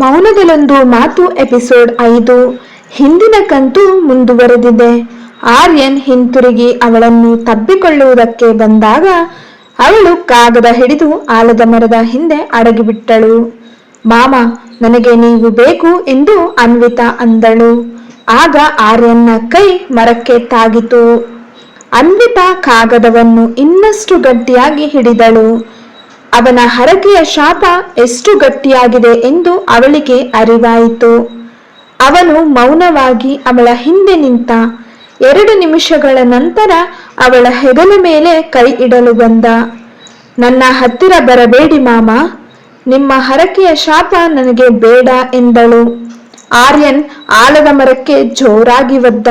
ಮೌನದಲ್ಲೊಂದು ಮಾತು ಎಪಿಸೋಡ್ ಐದು. ಹಿಂದಿನ ಕಂತು ಮುಂದುವರೆದಿದೆ. ಆರ್ಯನ್ ಹಿಂತಿರುಗಿ ಅವಳನ್ನು ತಬ್ಬಿಕೊಳ್ಳುವುದಕ್ಕೆ ಬಂದಾಗ ಅವಳು ಕಾಗದ ಹಿಡಿದು ಆಲದ ಮರದ ಹಿಂದೆ ಅಡಗಿಬಿಟ್ಟಳು. ಮಾಮ, ನನಗೆ ನೀವು ಬೇಕು ಎಂದು ಅನ್ವಿತಾ ಅಂದಳು. ಆಗ ಆರ್ಯನ್ನ ಕೈ ಮರಕ್ಕೆ ತಾಗಿತು. ಅನ್ವಿತಾ ಕಾಗದವನ್ನು ಇನ್ನಷ್ಟು ಗಟ್ಟಿಯಾಗಿ ಹಿಡಿದಳು. ಅವನ ಹರಕೆಯ ಶಾಪ ಎಷ್ಟು ಗಟ್ಟಿಯಾಗಿದೆ ಎಂದು ಅವಳಿಗೆ ಅರಿವಾಯಿತು. ಅವನು ಮೌನವಾಗಿ ಅವಳ ಹಿಂದೆ ನಿಂತ ಎರಡು ನಿಮಿಷಗಳ ನಂತರ ಅವಳ ಹೆಗಲ ಮೇಲೆ ಕೈ ಇಡಲು ಬಂದ. ನನ್ನ ಹತ್ತಿರ ಬರಬೇಡಿ ಮಾಮ, ನಿಮ್ಮ ಹರಕೆಯ ಶಾಪ ನನಗೆ ಬೇಡ ಎಂದಳು. ಆರ್ಯನ್ ಆಲದ ಮರಕ್ಕೆ ಜೋರಾಗಿ ಒದ್ದ.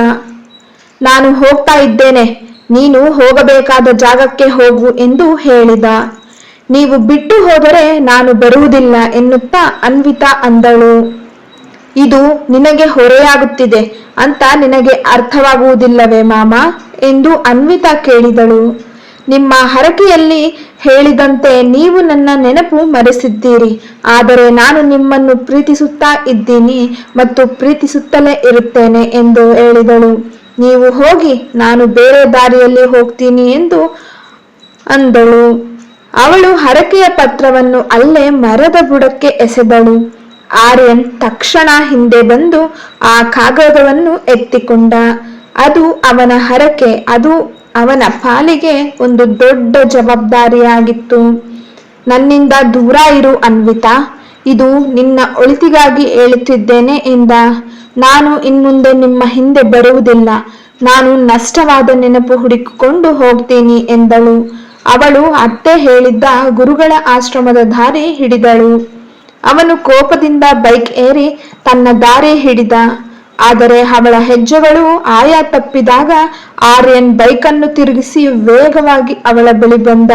ನಾನು ಹೋಗ್ತಾ ಇದ್ದೇನೆ, ನೀನು ಹೋಗಬೇಕಾದ ಜಾಗಕ್ಕೆ ಹೋಗು ಎಂದು ಹೇಳಿದ. ನೀವು ಬಿಟ್ಟು ಹೋದರೆ ನಾನು ಬರುವುದಿಲ್ಲ ಎನ್ನುತ್ತಾ ಅನ್ವಿತಾ ಅಂದಳು. ಇದು ನಿನಗೆ ಹೊರೆಯಾಗುತ್ತಿದೆ ಅಂತ ನಿನಗೆ ಅರ್ಥವಾಗುವುದಿಲ್ಲವೇ ಮಾಮ? ಎಂದು ಅನ್ವಿತಾ ಕೇಳಿದಳು. ನಿಮ್ಮ ಹರಕೆಯಲ್ಲಿ ಹೇಳಿದಂತೆ ನೀವು ನನ್ನ ನೆನಪು ಮರೆಸಿದ್ದೀರಿ. ಆದರೆ ನಾನು ನಿಮ್ಮನ್ನು ಪ್ರೀತಿಸುತ್ತಾ ಇದ್ದೀನಿ ಮತ್ತು ಪ್ರೀತಿಸುತ್ತಲೇ ಇರುತ್ತೇನೆ ಎಂದು ಹೇಳಿದಳು. ನೀವು ಹೋಗಿ, ನಾನು ಬೇರೆ ದಾರಿಯಲ್ಲಿ ಹೋಗ್ತೀನಿ ಎಂದು ಅಂದಳು. ಅವಳು ಹರಕೆಯ ಪತ್ರವನ್ನು ಅಲ್ಲೇ ಮರದ ಬುಡಕ್ಕೆ ಎಸೆದಳು. ಆರ್ಯನ್ ತಕ್ಷಣ ಹಿಂದೆ ಬಂದು ಆ ಕಾಗದವನ್ನು ಎತ್ತಿಕೊಂಡ. ಅದು ಅವನ ಹರಕೆ, ಅದು ಅವನ ಪಾಲಿಗೆ ಒಂದು ದೊಡ್ಡ ಜವಾಬ್ದಾರಿಯಾಗಿತ್ತು. ನನ್ನಿಂದ ದೂರ ಇರು ಅನ್ವಿತಾ, ಇದು ನಿನ್ನ ಒಳಿತಿಗಾಗಿ ಹೇಳುತ್ತಿದ್ದೇನೆ ಎಂದ. ನಾನು ಇನ್ಮುಂದೆ ನಿಮ್ಮ ಹಿಂದೆ ಬರುವುದಿಲ್ಲ. ನಾನು ನಷ್ಟವಾದ ನೆನಪು ಹುಡುಕಿಕೊಂಡು ಹೋಗ್ತೀನಿ ಎಂದಳು. ಅವಳು ಅತ್ತೆ ಹೇಳಿದ್ದ ಗುರುಗಳ ಆಶ್ರಮದ ದಾರಿ ಹಿಡಿದಳು. ಅವನು ಕೋಪದಿಂದ ಬೈಕ್ ಏರಿ ತನ್ನ ದಾರಿ ಹಿಡಿದ. ಆದರೆ ಅವಳ ಹೆಜ್ಜೆಗಳು ಆಯಾ ತಪ್ಪಿದಾಗ ಆರ್ಯನ್ ಬೈಕನ್ನು ತಿರುಗಿಸಿ ವೇಗವಾಗಿ ಅವಳ ಬಳಿ ಬಂದ.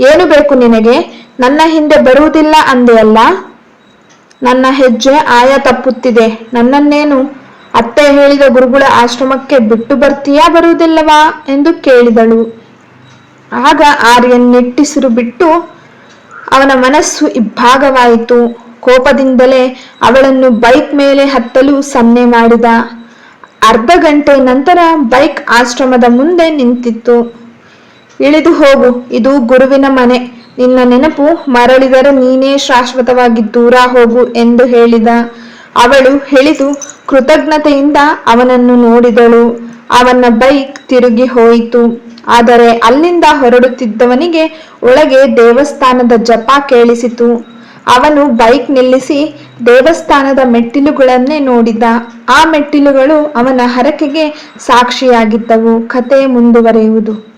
ಏನು ಬೇಕು ನಿನಗೆ? ನನ್ನ ಹಿಂದೆ ಬರುವುದಿಲ್ಲ ಅಂದೆ ಅಲ್ಲ? ನನ್ನ ಹೆಜ್ಜೆ ಆಯ ತಪ್ಪುತ್ತಿದೆ. ನನ್ನನ್ನೇನು? ಅತ್ತೆ ಹೇಳಿದ ಗುರುಗಳ ಆಶ್ರಮಕ್ಕೆ ಬಿಟ್ಟು ಬರ್ತೀಯಾ ಬರುವುದಿಲ್ಲವಾ? ಎಂದು ಕೇಳಿದಳು. ಆಗ ಆರ್ಯನ್ ನೆಟ್ಟಿಸಿರು ಬಿಟ್ಟು ಅವನ ಮನಸ್ಸು ಇಬ್ಬಾಗವಾಯಿತು ಕೋಪದಿಂದಲೇ ಅವಳನ್ನು ಬೈಕ್ ಮೇಲೆ ಹತ್ತಲು ಸನ್ನೆ ಮಾಡಿದ. ಅರ್ಧ ಗಂಟೆ ನಂತರ ಬೈಕ್ ಆಶ್ರಮದ ಮುಂದೆ ನಿಂತಿತ್ತು. ಇಳಿದು ಹೋಗು, ಇದು ಗುರುವಿನ ಮನೆ. ನಿನ್ನ ನೆನಪು ಮರಳಿದರೆ ನೀನೇ ಶಾಶ್ವತವಾಗಿ ದೂರ ಹೋಗು ಎಂದು ಹೇಳಿದ. ಅವಳು ಹೇಳಿದು ಕೃತಜ್ಞತೆಯಿಂದ ಅವನನ್ನು ನೋಡಿದಳು. ಅವನ ಬೈಕ್ ತಿರುಗಿ ಹೋಯಿತು. ಆದರೆ ಅಲ್ಲಿಂದ ಹೊರಡುತ್ತಿದ್ದವನಿಗೆ ಒಳಗೆ ದೇವಸ್ಥಾನದ ಜಪ ಕೇಳಿಸಿತು. ಅವನು ಬೈಕ್ ನಿಲ್ಲಿಸಿ ದೇವಸ್ಥಾನದ ಮೆಟ್ಟಿಲುಗಳನ್ನೇ ನೋಡಿದ. ಆ ಮೆಟ್ಟಿಲುಗಳು ಅವನ ಹರಕೆಗೆ ಸಾಕ್ಷಿಯಾಗಿದ್ದವು. ಕತೆ ಮುಂದುವರೆಯುವುದು.